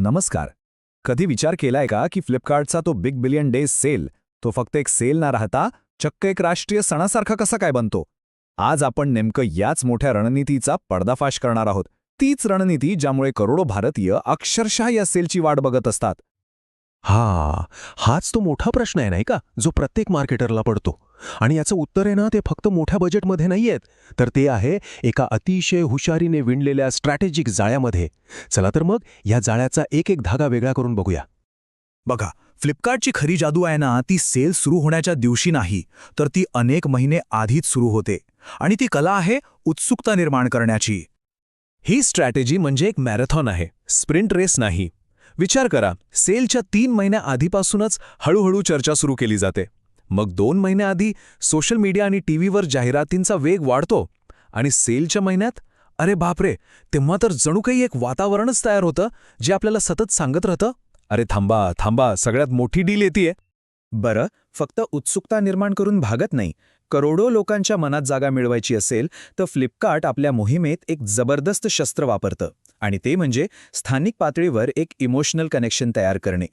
नमस्कार. कधी विचार केलाय का की फ्लिपकार्टचा तो बिग बिलियन डेज सेल तो फक्त एक सेल ना राहता चक्क एक राष्ट्रीय सणासारखा कसा काय बनतो? आज आपण नेमकं याच मोठ्या रणनीतीचा पडदाफाश करणार आहोत. तीच रणनीती ज्यामुळे करोडो भारतीय अक्षरशः या सेलची वाट बघत असतात. हा हाच तो मोठा प्रश्न आहे नाही का? जो प्रत्येक मार्केटरला पडतो. आणि याचं उत्तर आहे ना ते फक्त मोठ्या बजेटमध्ये नाहीयेत. तर ते आहे एका अतिशय हुशारीने विणलेल्या स्ट्रॅटेजिक जाळ्यामध्ये. चला तर मग या जाळ्याचा एक एक धागा वेगळा करून बघूया. बघा फ्लिपकार्टची खरी जादू आहे ना ती सेल सुरू होण्याच्या दिवशी नाही तर ती अनेक महिने आधीच सुरू होते. आणि ती कला आहे उत्सुकता निर्माण करण्याची. ही स्ट्रॅटेजी म्हणजे एक मॅरेथॉन आहे स्प्रिंट रेस नाही. विचार करा सेलच्या तीन महिन्या आधीपासूनच हळूहळू चर्चा सुरू केली जाते. मग दोन महिन्याआधी सोशल मीडिया आणि टीव्हीवर जाहिरातींचा वेग वाढतो आणि सेलच्या महिन्यात अरे बापरे तेव्हा तर जणू काही एक वातावरणच तयार होतं जे आपल्याला सतत सांगत राहतं अरे थांबा थांबा सगळ्यात मोठी डील येतेय. बरं फक्त उत्सुकता निर्माण करून भागत नाही. करोडो लोकांच्या मनात जागा मिळवायची असेल तर फ्लिपकार्ट आपल्या मोहिमेत एक जबरदस्त शस्त्र वापरतं. आणि ते म्हणजे स्थानिक पातळीवर एक इमोशनल कनेक्शन तयार करणे.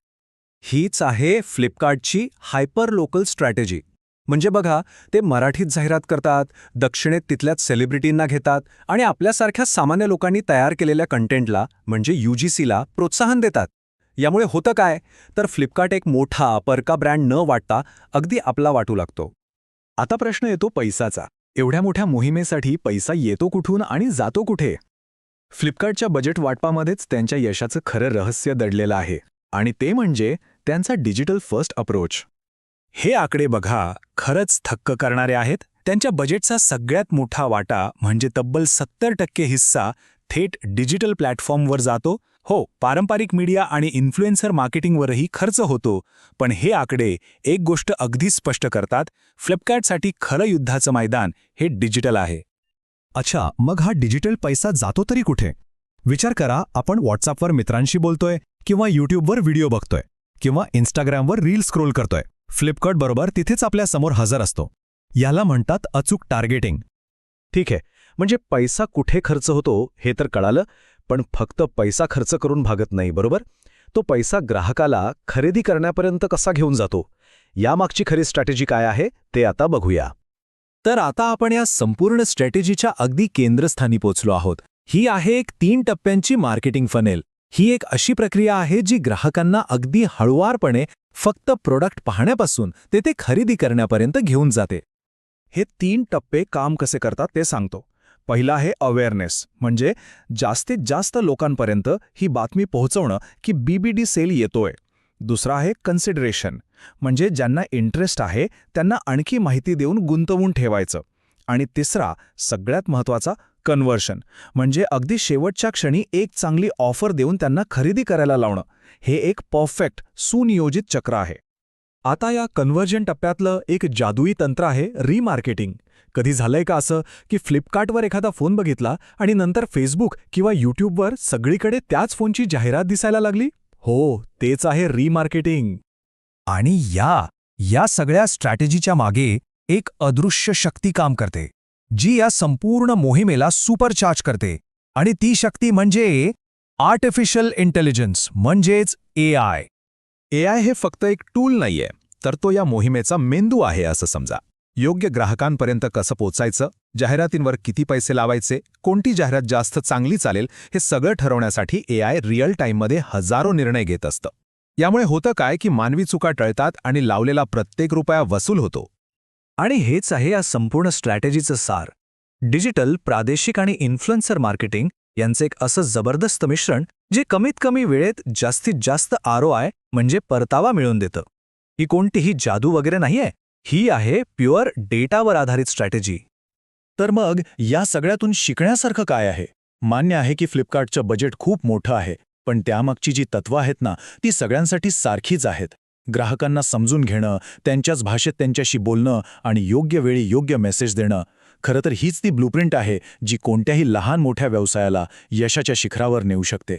हीच आहे फ्लिपकार्टची हायपर लोकल स्ट्रॅटेजी. म्हणजे बघा ते मराठीत जाहिरात करतात दक्षिणेत तिथल्याच सेलिब्रिटींना घेतात आणि आपल्यासारख्या सामान्य लोकांनी तयार केलेल्या कंटेंटला म्हणजे यूजीसीला प्रोत्साहन देतात. यामुळे होतं काय? तर फ्लिपकार्ट एक मोठा परका ब्रँड न वाटता अगदी आपला वाटू लागतो. आता प्रश्न येतो पैसाचा. एवढ्या मोठ्या मोहिमेसाठी पैसा येतो कुठून आणि जातो कुठे? फ्लिपकार्टच्या बजेट वाटपामध्येच त्यांच्या यशाचं खरं रहस्य दडलेलं आहे आणि ते म्हणजे त्यांचा डिजिटल फर्स्ट अप्रोच. हे आकडे बघा खरंच थक्क करणारे आहेत. त्यांच्या बजेटचा सगळ्यात मोठा वाटा म्हणजे तब्बल सत्तर टक्के हिस्सा थेट डिजिटल प्लॅटफॉर्मवर जातो. हो पारंपरिक मीडिया आणि इन्फ्लुएन्सर मार्केटिंगवरही खर्च होतो पण हे आकडे एक गोष्ट अगदी स्पष्ट करतात फ्लिपकार्टसाठी खरं युद्धाचं मैदान हे डिजिटल आहे. अच्छा मग हा डिजिटल पैसा जातो तरी कुठे? विचार करा आपण व्हॉट्सअपवर मित्रांशी बोलतोय किंवा यूट्यूबवर व्हिडिओ बघतोय किंवा इन्स्टाग्रामवर रील स्क्रोल करतोय. फ्लिपकार्ट बरोबर तिथेच आपल्यासमोर हजर असतो. याला म्हणतात अचूक टार्गेटिंग. ठीक आहे म्हणजे पैसा कुठे खर्च होतो हे तर कळालं पण फक्त पैसा खर्च करून भागत नाही बरोबर? तो पैसा ग्राहकाला खरेदी करण्यापर्यंत कसा घेऊन जातो? यामागची खरी स्ट्रॅटेजी काय आहे ते आता बघूया. तर आता आपण या संपूर्ण स्ट्रॅटेजीच्या अगदी केंद्रस्थानी पोचलो आहोत. ही आहे एक तीन टप्प्यांची मार्केटिंग फनेल. ही एक अशी प्रक्रिया आहे जी ग्राहकांना अगदी हळुवारपणे फक्त प्रोडक्ट पाहण्यापासून ते ते खरेदी करण्यापर्यंत घेऊन जाते. हे तीन टप्पे काम कसे करतात ते सांगतो. पहिला आहे अवेअरनेस म्हणजे जास्तीत जास्त लोकांपर्यंत ही बातमी पोहोचवणं की बीबीडी सेल येतोय. दुसरा आहे कन्सिडरेशन म्हणजे ज्यांना इंटरेस्ट आहे त्यांना आणखी माहिती देऊन गुंतवून ठेवायचं. आणि तिसरा सगळ्यात महत्त्वाचा कन्व्हर्शन म्हणजे अगदी शेवटच्या क्षणी एक चांगली ऑफर देऊन त्यांना खरेदी करायला लावणं. हे एक परफेक्ट सुनियोजित चक्र आहे. आता या कन्व्हर्जन टप्प्यातलं एक जादुई तंत्र आहे रिमार्केटिंग कधी झालंय का असं की फ्लिपकार्टवर एखादा फोन बघितला आणि नंतर फेसबुक किंवा यूट्यूबवर सगळीकडे त्याच फोनची जाहिरात दिसायला लागली? हो तेच आहे रिमार्केटिंग आणि या या सगळ्या स्ट्रॅटेजीच्या मागे एक अदृश्य शक्ती काम करते जी या संपूर्ण मोहिमेला सुपरचार्ज करते. आणि ती शक्ती म्हणजे आर्टिफिशियल इंटेलिजन्स म्हणजेच ए आय ए आय हे फक्त एक टूल नाहीये तर तो या मोहिमेचा मेंदू आहे असं समजा. योग्य ग्राहकांपर्यंत कसं पोचायचं जाहिरातींवर किती पैसे लावायचे कोणती जाहिरात जास्त चांगली चालेल हे सगळं ठरवण्यासाठी ए आय रिअल टाईममध्ये हजारो निर्णय घेत असतं. यामुळे होतं काय की मानवी चुका टळतात आणि लावलेला प्रत्येक रुपया वसूल होतो. आणि हेच आहे या संपूर्ण स्ट्रॅटेजीचं सार. डिजिटल प्रादेशिक आणि इन्फ्लुएन्सर मार्केटिंग यांचं एक असं जबरदस्त मिश्रण जे कमीत कमी वेळेत जास्तीत जास्त आर आय म्हणजे परतावा मिळवून देतं. ही कोणतीही जादू वगैरे नाहीये. ही आहे प्युअर डेटावर आधारित स्ट्रॅटेजी. तर मग या सगळ्यातून शिकण्यासारखं काय आहे? मान्य आहे की फ्लिपकार्टचं बजेट खूप मोठं आहे. पण त्यामागची जी तत्व आहेत ना ती सगळ्यांसाठी सारखीच आहेत. ग्राहकांना समजून घेणं त्यांच्याच भाषेत त्यांच्याशी बोलणं आणि योग्य वेळी योग्य मेसेज देणं खरं तर हीच ती ब्लूप्रिंट आहे जी कोणत्याही लहान मोठ्या व्यवसायाला यशाच्या शिखरावर नेऊ शकते.